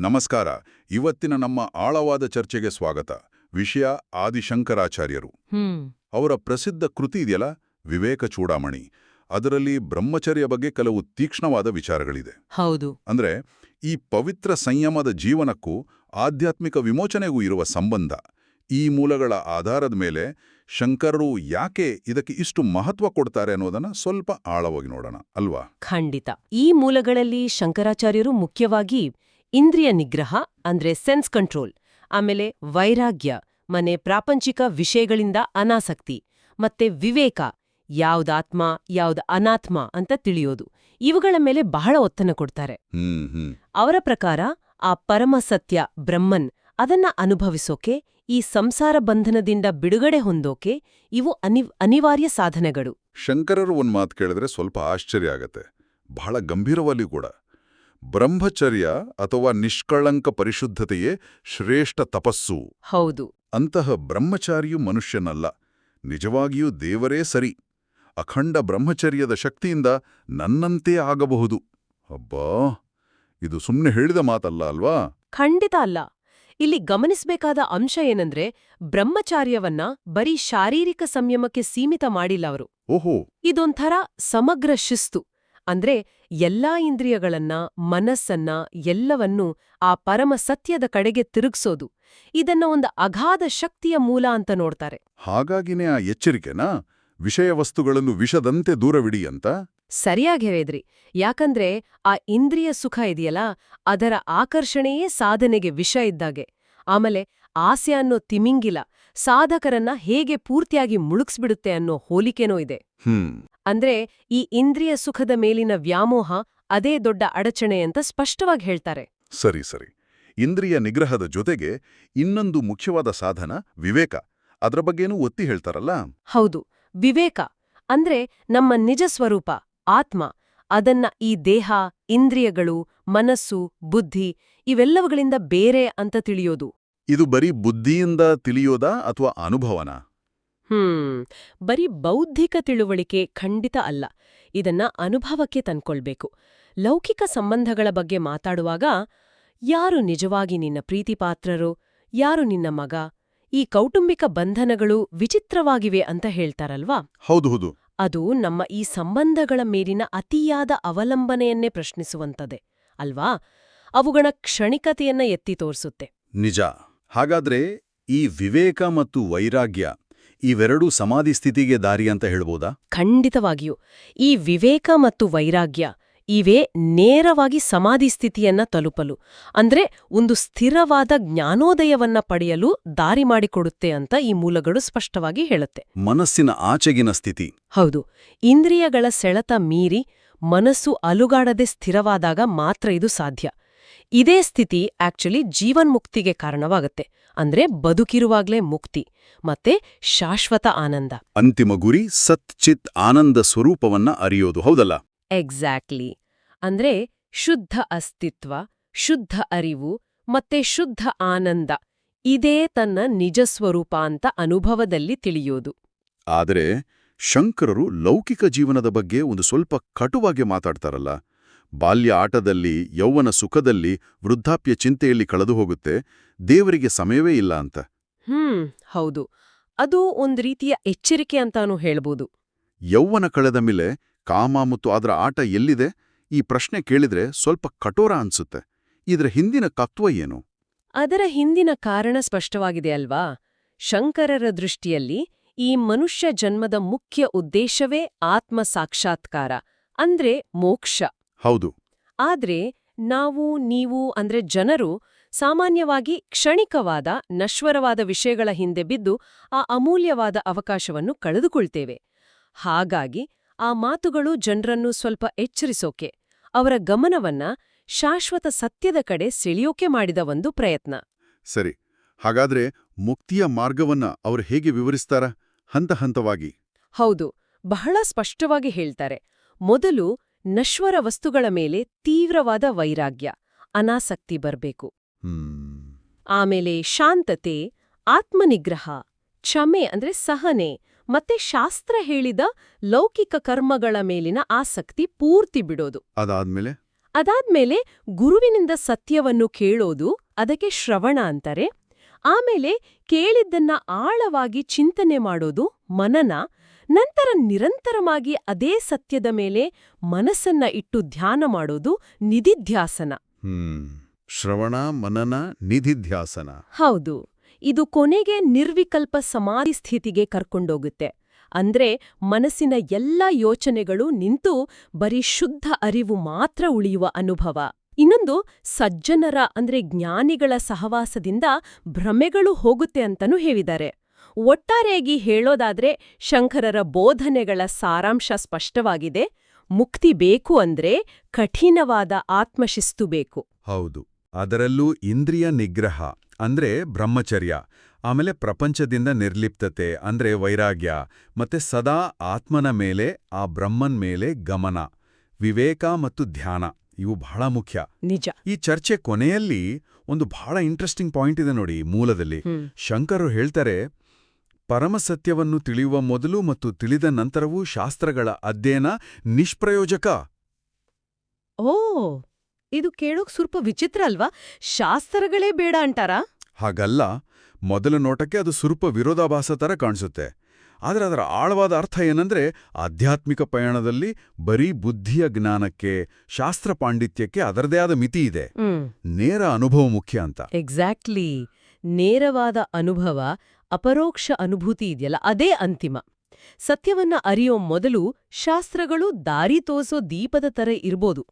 ನಮಸ್ಕಾರ. ಇವತ್ತಿನ ನಮ್ಮ ಆಳವಾದ ಚರ್ಚೆಗೆ ಸ್ವಾಗತ. ವಿಷಯ ಆದಿಶಂಕರಾಚಾರ್ಯರು. ಅವರ ಪ್ರಸಿದ್ಧ ಕೃತಿ ಇದೆಯಲ್ಲ? ವಿವೇಕ ಚೂಡಾಮಣಿ. ಅದರಲ್ಲಿ ಬ್ರಹ್ಮಚರ್ಯ ಬಗ್ಗೆ ಕೆಲವು ತೀಕ್ಷ್ಣವಾದ ವಿಚಾರಗಳಿದೆ. ಹೌದು. ಅಂದ್ರೆ ಈ ಪವಿತ್ರ ಸಂಯಮದ ಜೀವನಕ್ಕೂ ಆಧ್ಯಾತ್ಮಿಕ ವಿಮೋಚನೆಗೂ ಇರುವ ಸಂಬಂಧ ಈ ಮೂಲಗಳ ಆಧಾರದ ಮೇಲೆ ಶಂಕರರು ಯಾಕೆ ಇದಕ್ಕೆ ಇಷ್ಟು ಮಹತ್ವ ಕೊಡ್ತಾರೆ ಅನ್ನೋದನ್ನ ಸ್ವಲ್ಪ ಆಳವಾಗಿ ನೋಡೋಣ ಅಲ್ವಾ? ಖಂಡಿತ. ಈ ಮೂಲಗಳಲ್ಲಿ ಶಂಕರಾಚಾರ್ಯರು ಮುಖ್ಯವಾಗಿ ಇಂದ್ರಿಯ ನಿಗ್ರಹ ಅಂದ್ರೆ ಸೆನ್ಸ್ ಕಂಟ್ರೋಲ್ ಆಮೇಲೆ ವೈರಾಗ್ಯ ಮನೆ ಪ್ರಾಪಂಚಿಕ ವಿಷಯಗಳಿಂದ ಅನಾಸಕ್ತಿ ಮತ್ತೆ ವಿವೇಕ ಯಾವ್ದಾತ್ಮ ಯಾವ್ದ ಅನಾತ್ಮ ಅಂತ ತಿಳಿಯೋದು. ಇವುಗಳ ಮೇಲೆ ಬಹಳ ಒತ್ತನ್ನು ಕೊಡ್ತಾರೆ. ಅವರ ಪ್ರಕಾರ ಆ ಪರಮಸತ್ಯ ಬ್ರಹ್ಮನ್ ಅದನ್ನ ಅನುಭವಿಸೋಕೆ ಈ ಸಂಸಾರ ಬಂಧನದಿಂದ ಬಿಡುಗಡೆ ಹೊಂದೋಕೆ ಇವು ಅನಿ ಅನಿವಾರ್ಯ ಸಾಧನೆಗಳು. ಶಂಕರರು ಒಂದ್ ಮಾತು ಕೇಳಿದ್ರೆ ಸ್ವಲ್ಪ ಆಶ್ಚರ್ಯ ಆಗತ್ತೆ. ಬಹಳ ಗಂಭೀರವಾಗಿ ಕೂಡ. ಬ್ರಹ್ಮಚರ್ಯ ಅಥವಾ ನಿಷ್ಕಳಂಕ ಪರಿಶುದ್ಧತೆಯೇ ಶ್ರೇಷ್ಠ ತಪಸ್ಸು. ಹೌದು. ಅಂತಹ ಬ್ರಹ್ಮಚಾರಿಯು ಮನುಷ್ಯನಲ್ಲ. ನಿಜವಾಗಿಯೂ ದೇವರೇ ಸರಿ. ಅಖಂಡ ಬ್ರಹ್ಮಚರ್ಯದ ಶಕ್ತಿಯಿಂದ ನನ್ನಂತೆ ಆಗಬಹುದು. ಅಬ್ಬಾ! ಇದು ಸುಮ್ಮನೆ ಹೇಳಿದ ಮಾತಲ್ಲ ಅಲ್ವಾ? ಖಂಡಿತ ಅಲ್ಲ. ಇಲ್ಲಿ ಗಮನಿಸಬೇಕಾದ ಅಂಶ ಏನಂದ್ರೆ ಬ್ರಹ್ಮಚಾರ್ಯವನ್ನ ಬರೀ ಶಾರೀರಿಕ ಸಂಯಮಕ್ಕೆ ಸೀಮಿತ ಮಾಡಿಲ್ಲ ಅವರು. ಓಹೋ! ಇದೊಂಥರ ಸಮಗ್ರ ಶಿಸ್ತು. ಅಂದ್ರೆ ಎಲ್ಲಾ ಇಂದ್ರಿಯಗಳನ್ನ ಮನಸ್ಸನ್ನ ಎಲ್ಲವನ್ನೂ ಆ ಪರಮ ಸತ್ಯದ ಕಡೆಗೆ ತಿರುಗಿಸೋದು. ಇದನ್ನ ಒಂದು ಅಗಾಧ ಶಕ್ತಿಯ ಮೂಲ ಅಂತ ನೋಡ್ತಾರೆ. ಹಾಗಾಗಿನೇ ಆ ಎಚ್ಚರಿಕೆನಾ? ವಿಷಯ ವಸ್ತುಗಳನ್ನು ವಿಷದಂತೆ ದೂರವಿಡಿ ಅಂತ? ಸರಿಯಾಗಿ ಹೇಳಿದ್ರಿ. ಯಾಕಂದ್ರೆ ಆ ಇಂದ್ರಿಯ ಸುಖ ಇದೆಯಲ್ಲ ಅದರ ಆಕರ್ಷಣೆಯೇ ಸಾಧನೆಗೆ ವಿಷ ಇದ್ದಾಗೆ. ಆಮೇಲೆ ಆಸೆ ಅನ್ನೋ ತಿಮಿಂಗಿಲ ಸಾಧಕರನ್ನ ಹೇಗೆ ಪೂರ್ತಿಯಾಗಿ ಮುಳುಗ್ಸ್ಬಿಡುತ್ತೆ ಅನ್ನೋ ಹೋಲಿಕೆನೂ ಇದೆ. ಹ್ಮ್. ಅಂದ್ರೆ ಈ ಇಂದ್ರಿಯ ಸುಖದ ಮೇಲಿನ ವ್ಯಾಮೋಹ ಅದೇ ದೊಡ್ಡ ಅಡಚಣೆ ಅಂತ ಸ್ಪಷ್ಟವಾಗಿ ಹೇಳ್ತಾರೆ. ಸರಿ ಸರಿ. ಇಂದ್ರಿಯ ನಿಗ್ರಹದ ಜೊತೆಗೆ ಇನ್ನೊಂದು ಮುಖ್ಯವಾದ ಸಾಧನ ವಿವೇಕ. ಅದರ ಬಗ್ಗೆನೂ ಒತ್ತಿ ಹೇಳ್ತಾರಲ್ಲ? ಹೌದು. ವಿವೇಕ ಅಂದ್ರೆ ನಮ್ಮ ನಿಜ ಸ್ವರೂಪ ಆತ್ಮ. ಅದನ್ನ ಈ ದೇಹ ಇಂದ್ರಿಯಗಳು ಮನಸ್ಸು ಬುದ್ಧಿ ಇವೆಲ್ಲವುಗಳಿಂದ ಬೇರೆ ಅಂತ ತಿಳಿಯೋದು. ಇದು ಬರೀ ಬುದ್ಧಿಯಿಂದ ತಿಳಿಯೋದಾ ಅಥವಾ ಅನುಭವನಾ? ಹ್ಮ್ ಬರೀ ಬೌದ್ಧಿಕ ತಿಳುವಳಿಕೆ ಖಂಡಿತ ಅಲ್ಲ. ಇದನ್ನ ಅನುಭವಕ್ಕೆ ತಂದ್ಕೊಳ್ಬೇಕು. ಲೌಕಿಕ ಸಂಬಂಧಗಳ ಬಗ್ಗೆ ಮಾತಾಡುವಾಗ ಯಾರು ನಿಜವಾಗಿ ನಿನ್ನ ಪ್ರೀತಿಪಾತ್ರರು? ಯಾರು ನಿನ್ನ ಮಗ? ಈ ಕೌಟುಂಬಿಕ ಬಂಧನಗಳು ವಿಚಿತ್ರವಾಗಿವೆ ಅಂತ ಹೇಳ್ತಾರಲ್ವಾ? ಹೌದು ಹೌದು. ಅದು ನಮ್ಮ ಈ ಸಂಬಂಧಗಳ ಮೇಲಿನ ಅತಿಯಾದ ಅವಲಂಬನೆಯನ್ನೇ ಪ್ರಶ್ನಿಸುವಂತದೆ ಅಲ್ವಾ? ಅವುಗಳ ಕ್ಷಣಿಕತೆಯನ್ನ ಎತ್ತಿ ತೋರಿಸುತ್ತೆ. ನಿಜ. ಹಾಗಾದ್ರೆ ಈ ವಿವೇಕ ಮತ್ತು ವೈರಾಗ್ಯ ಇವೆರಡೂ ಸಮಾಧಿ ಸ್ಥಿತಿಗೆ ದಾರಿ ಅಂತ ಹೇಳ್ಬೋದಾ? ಖಂಡಿತವಾಗಿಯೂ. ಈ ವಿವೇಕ ಮತ್ತು ವೈರಾಗ್ಯ ಇವೇ ನೇರವಾಗಿ ಸಮಾಧಿ ಸ್ಥಿತಿಯನ್ನ ತಲುಪಲು. ಅಂದ್ರೆ ಒಂದು ಸ್ಥಿರವಾದ ಜ್ಞಾನೋದಯವನ್ನ ಪಡೆಯಲು ದಾರಿ ಮಾಡಿಕೊಡುತ್ತೆ ಅಂತ ಈ ಮೂಲಗಳು ಸ್ಪಷ್ಟವಾಗಿ ಹೇಳುತ್ತೆ. ಮನಸ್ಸಿನ ಆಚೆಗಿನ ಸ್ಥಿತಿ. ಹೌದು. ಇಂದ್ರಿಯಗಳ ಸೆಳೆತ ಮೀರಿ ಮನಸ್ಸು ಅಲುಗಾಡದೆ ಸ್ಥಿರವಾದಾಗ ಮಾತ್ರ ಇದು ಸಾಧ್ಯ. ಇದೇ ಸ್ಥಿತಿ ಆಕ್ಚುಲಿ ಜೀವನ್ಮುಕ್ತಿಗೆ ಕಾರಣವಾಗುತ್ತೆ. ಅಂದ್ರೆ ಬದುಕಿರುವಾಗ್ಲೇ ಮುಕ್ತಿ ಮತ್ತೆ ಶಾಶ್ವತ ಆನಂದ. ಅಂತಿಮ ಗುರಿ ಸತ್ ಚಿತ್ ಆನಂದ ಸ್ವರೂಪವನ್ನ ಅರಿಯೋದು ಹೌದಲ್ಲ? ಎಕ್ಸಾಕ್ಟ್ಲಿ ಅಂದ್ರೆ ಶುದ್ಧ ಅಸ್ತಿತ್ವ ಶುದ್ಧ ಅರಿವು ಮತ್ತೆ ಶುದ್ಧ ಆನಂದ ಇದೇ ತನ್ನ ನಿಜ ಸ್ವರೂಪ ಅಂತ ಅನುಭವದಲ್ಲಿ ತಿಳಿಯೋದು. ಆದರೆ ಶಂಕರರು ಲೌಕಿಕ ಜೀವನದ ಬಗ್ಗೆ ಒಂದು ಸ್ವಲ್ಪ ಕಟುವಾಗಿ ಮಾತಾಡ್ತಾರಲ್ಲ. ಬಾಲ್ಯ ಆಟದಲ್ಲಿ ಯೌವನ ಸುಖದಲ್ಲಿ ವೃದ್ಧಾಪ್ಯ ಚಿಂತೆಯಲ್ಲಿ ಕಳೆದು ಹೋಗುತ್ತೆ. ದೇವರಿಗೆ ಸಮಯವೇ ಇಲ್ಲ ಅಂತ. ಹ್ಮ್ ಹೌದು. ಅದು ಒಂದು ರೀತಿಯ ಎಚ್ಚರಿಕೆ ಅಂತಾನೂ ಹೇಳ್ಬೋದು. ಯೌವನ ಕಳೆದ ಮೇಲೆ ಕಾಮ ಮತ್ತು ಅದರ ಆಟ ಎಲ್ಲಿದೆ? ಈ ಪ್ರಶ್ನೆ ಕೇಳಿದ್ರೆ ಸ್ವಲ್ಪ ಕಠೋರ ಅನ್ಸುತ್ತೆ. ಇದರ ಹಿಂದಿನ ತತ್ವ ಏನು? ಅದರ ಹಿಂದಿನ ಕಾರಣ ಸ್ಪಷ್ಟವಾಗಿದೆ ಅಲ್ವಾ? ಶಂಕರರ ದೃಷ್ಟಿಯಲ್ಲಿ ಈ ಮನುಷ್ಯ ಜನ್ಮದ ಮುಖ್ಯ ಉದ್ದೇಶವೇ ಆತ್ಮ ಸಾಕ್ಷಾತ್ಕಾರ ಅಂದ್ರೆ ಮೋಕ್ಷ. ಹೌದು. ಆದ್ರೆ ನಾವು ನೀವು ಅಂದ್ರೆ ಜನರು ಸಾಮಾನ್ಯವಾಗಿ ಕ್ಷಣಿಕವಾದ ನಶ್ವರವಾದ ವಿಷಯಗಳ ಹಿಂದೆ ಬಿದ್ದು ಆ ಅಮೂಲ್ಯವಾದ ಅವಕಾಶವನ್ನು ಕಳೆದುಕೊಳ್ತೇವೆ. ಹಾಗಾಗಿ ಆ ಮಾತುಗಳು ಜನರನ್ನು ಸ್ವಲ್ಪ ಎಚ್ಚರಿಸೋಕೆ ಅವರ ಗಮನವನ್ನ ಶಾಶ್ವತ ಸತ್ಯದ ಕಡೆ ಸೆಳೆಯೋಕೆ ಮಾಡಿದ ಒಂದು ಪ್ರಯತ್ನ. ಸರಿ ಹಾಗಾದ್ರೆ ಮುಕ್ತಿಯ ಮಾರ್ಗವನ್ನ ಅವರು ಹೇಗೆ ವಿವರಿಸ್ತಾರ? ಹಂತ ಹಂತವಾಗಿ. ಹೌದು ಬಹಳ ಸ್ಪಷ್ಟವಾಗಿ ಹೇಳ್ತಾರೆ. ಮೊದಲು ನಶ್ವರ ವಸ್ತುಗಳ ಮೇಲೆ ತೀವ್ರವಾದ ವೈರಾಗ್ಯ ಅನಾಸಕ್ತಿ ಬರಬೇಕು. ಆಮೇಲೆ ಶಾಂತತೆ ಆತ್ಮನಿಗ್ರಹ ಕ್ಷಮೆ ಅಂದ್ರೆ ಸಹನೆ ಮತ್ತೆ ಶಾಸ್ತ್ರ ಹೇಳಿದ ಲೌಕಿಕ ಕರ್ಮಗಳ ಮೇಲಿನ ಆಸಕ್ತಿ ಪೂರ್ತಿ ಬಿಡೋದು. ಅದಾದ್ಮೇಲೆ? ಅದಾದ್ಮೇಲೆ ಗುರುವಿನಿಂದ ಸತ್ಯವನ್ನು ಕೇಳೋದು ಅದಕ್ಕೆ ಶ್ರವಣ ಅಂತಾರೆ. ಆಮೇಲೆ ಕೇಳಿದ್ದನ್ನ ಆಳವಾಗಿ ಚಿಂತನೆ ಮಾಡೋದು ಮನನ ನಂತರ ನಿರಂತರವಾಗಿ ಅದೇ ಸತ್ಯದ ಮೇಲೆ ಮನಸ್ಸನ್ನ ಇಟ್ಟು ಧ್ಯಾನ ಮಾಡೋದು ನಿಧಿಧ್ಯಾಸನ. ಶ್ರವಣ ಮನನ ನಿಧಿಧ್ಯಾಸನ. ಹೌದು. ಇದು ಕೊನೆಗೆ ನಿರ್ವಿಕಲ್ಪ ಸಮಾಧಿ ಸ್ಥಿತಿಗೆ ಕರ್ಕೊಂಡೋಗುತ್ತೆ. ಅಂದ್ರೆ ಮನಸ್ಸಿನ ಎಲ್ಲ ಯೋಚನೆಗಳು ನಿಂತು ಬರೀ ಶುದ್ಧ ಅರಿವು ಮಾತ್ರ ಉಳಿಯುವ ಅನುಭವ. ಇನ್ನೊಂದು ಸಜ್ಜನರ ಅಂದ್ರೆ ಜ್ಞಾನಿಗಳ ಸಹವಾಸದಿಂದ ಭ್ರಮೆಗಳು ಹೋಗುತ್ತೆ ಅಂತನೂ ಹೇಳಿದ್ದಾರೆ. ಒಟ್ಟಾರೆಯಾಗಿ ಹೇಳೋದಾದ್ರೆ ಶಂಕರರ ಬೋಧನೆಗಳ ಸಾರಾಂಶ ಸ್ಪಷ್ಟವಾಗಿದೆ. ಮುಕ್ತಿ ಬೇಕು ಅಂದ್ರೆ ಕಠಿಣವಾದ ಆತ್ಮಶಿಸ್ತು ಬೇಕು. ಹೌದು. ಅದರಲ್ಲೂ ಇಂದ್ರಿಯ ನಿಗ್ರಹ ಅಂದ್ರೆ ಬ್ರಹ್ಮಚರ್ಯ ಆಮೇಲೆ ಪ್ರಪಂಚದಿಂದ ನಿರ್ಲಿಪ್ತತೆ ಅಂದ್ರೆ ವೈರಾಗ್ಯ ಮತ್ತೆ ಸದಾ ಆತ್ಮನ ಮೇಲೆ ಆ ಬ್ರಹ್ಮನ್ ಮೇಲೆ ಗಮನ. ವಿವೇಕ ಮತ್ತು ಧ್ಯಾನ ಇವು ಬಹಳ ಮುಖ್ಯ. ನಿಜ. ಈ ಚರ್ಚೆ ಕೊನೆಯಲ್ಲಿ ಒಂದು ಬಹಳ ಇಂಟ್ರೆಸ್ಟಿಂಗ್ ಪಾಯಿಂಟ್ ಇದೆ ನೋಡಿ ಮೂಲದಲ್ಲಿ. ಶಂಕರು ಶಂಕರರು ಹೇಳ್ತಾರೆ ಪರಮಸತ್ಯವನ್ನು ತಿಳಿಯುವ ಮೊದಲು ಮತ್ತು ತಿಳಿದ ನಂತರವೂ ಶಾಸ್ತ್ರಗಳ ಅಧ್ಯಯನ ನಿಷ್ಪ್ರಯೋಜಕ. ಓ ಇದು ಕೇಳೋಕ್ ಸ್ವಲ್ಪ ವಿಚಿತ್ರ ಅಲ್ವಾ? ಶಾಸ್ತ್ರಗಳೇ ಬೇಡ ಅಂಟಾರಾ ಹಾಗಲ್ಲ ಮೊದಲ ನೋಟಕ್ಕೆ ಅದು ಸುರೂಪ ವಿರೋಧಾಭಾಸ ತರ ಕಾಣಿಸುತ್ತೆ. ಆದರೆ ಅದರ ಆಳವಾದ ಅರ್ಥ ಏನಂದ್ರೆ ಆಧ್ಯಾತ್ಮಿಕ ಪಯಣದಲ್ಲಿ ಬರೀ ಬುದ್ಧಿಯ ಜ್ಞಾನಕ್ಕೆ ಶಾಸ್ತ್ರ ಪಾಂಡಿತ್ಯಕ್ಕೆ ಅದರದೇ ಆದ ಮಿತಿ ಇದೆ. ನೇರ ಅನುಭವ ಮುಖ್ಯ ಅಂತ. ಎಕ್ಸಾಕ್ಟ್ಲಿ ನೇರವಾದ ಅನುಭವ ಅಪರೋಕ್ಷ ಅನುಭೂತಿ ಇದೆಯಲ್ಲ ಅದೇ ಅಂತಿಮ. ಸತ್ಯವನ್ನ ಅರಿಯೋ ಮೊದಲು ಶಾಸ್ತ್ರಗಳು ದಾರಿ ತೋರಿಸೋ ದೀಪದ ತರ ಇರ್ಬೋದು.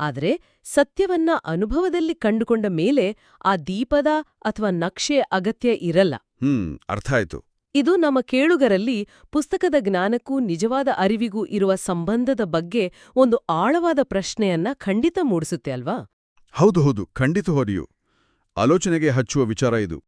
ಆದರೆ ಸತ್ಯವನ್ನ ಅನುಭವದಲ್ಲಿ ಕಂಡುಕೊಂಡ ಮೇಲೆ ಆ ದೀಪದ ಅಥವಾ ನಕ್ಷೆ ಅಗತ್ಯ ಇರಲ್ಲ. ಹ್ಮ್ ಅರ್ಥ ಆಯ್ತು. ಇದು ನಮ್ಮ ಕೇಳುಗರಲ್ಲಿ ಪುಸ್ತಕದ ಜ್ಞಾನಕ್ಕೂ ನಿಜವಾದ ಅರಿವಿಗೂ ಇರುವ ಸಂಬಂಧದ ಬಗ್ಗೆ ಒಂದು ಆಳವಾದ ಪ್ರಶ್ನೆಯನ್ನ ಖಂಡಿತ ಮೂಡಿಸುತ್ತೆ ಅಲ್ವಾ? ಹೌದು ಹೌದು ಖಂಡಿತ ಹೊರಿಯು ಆಲೋಚನೆಗೆ ಹಚ್ಚುವ ವಿಚಾರ ಇದು.